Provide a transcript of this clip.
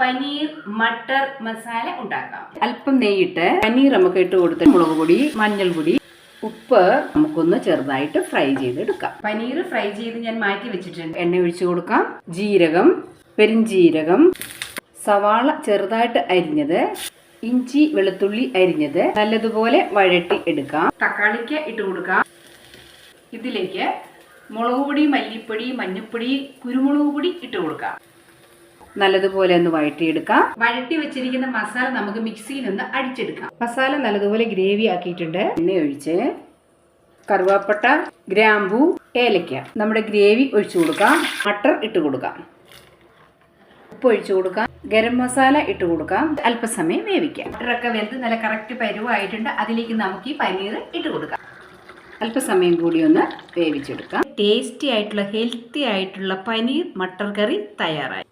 പനീർ മട്ടർ മസാല ഉണ്ടാക്കാം. അല്പം നെയ്യിട്ട് പനീർ നമുക്ക് ഇട്ട് കൊടുത്ത് മുളക് പൊടി മഞ്ഞൾപ്പൊടി ഉപ്പ് നമുക്കൊന്ന് ചെറുതായിട്ട് ഫ്രൈ ചെയ്തെടുക്കാം. പനീർ ഫ്രൈ ചെയ്ത് ഞാൻ മാറ്റി വെച്ചിട്ടുണ്ട്. എണ്ണ ഒഴിച്ചു കൊടുക്കാം. ജീരകം പെരിഞ്ജീരകം സവാള ചെറുതായിട്ട് അരിഞ്ഞത് ഇഞ്ചി വെളുത്തുള്ളി അരിഞ്ഞത് നല്ലതുപോലെ വഴട്ടി എടുക്കാം. തക്കാളിക്ക് ഇട്ട് കൊടുക്കാം. ഇതിലേക്ക് മുളക് പൊടി മല്ലിപ്പൊടി മഞ്ഞൾപ്പൊടി കുരുമുളക് പൊടി ഇട്ട് കൊടുക്കാം. നല്ലതുപോലെ ഒന്ന് വഴറ്റിയെടുക്കാം. വഴറ്റി വെച്ചിരിക്കുന്ന മസാല നമുക്ക് മിക്സിയിൽ ഒന്ന് അടിച്ചെടുക്കാം. മസാല നല്ലതുപോലെ ഗ്രേവി ആക്കിയിട്ടുണ്ട്. എണ്ണ ഒഴിച്ച് കറുവാപ്പട്ട ഗ്രാമ്പു ഏലക്ക നമ്മുടെ ഗ്രേവി ഒഴിച്ചു കൊടുക്കാം. മട്ടർ ഇട്ട് കൊടുക്കാം. ഉപ്പ് ഒഴിച്ചു കൊടുക്കാം. ഗരം മസാല ഇട്ട് കൊടുക്കാം. അല്പസമയം വേവിക്കാം. മട്ടറൊക്കെ വെന്ത് നല്ല കറക്റ്റ് പരുവായിട്ടുണ്ട്. അതിലേക്ക് നമുക്ക് ഈ പനീർ ഇട്ട് കൊടുക്കാം. അല്പസമയം കൂടി ഒന്ന് വേവിച്ചെടുക്കാം. ടേസ്റ്റി ആയിട്ടുള്ള ഹെൽത്തി ആയിട്ടുള്ള പനീർ മട്ടർ കറി തയ്യാറായി.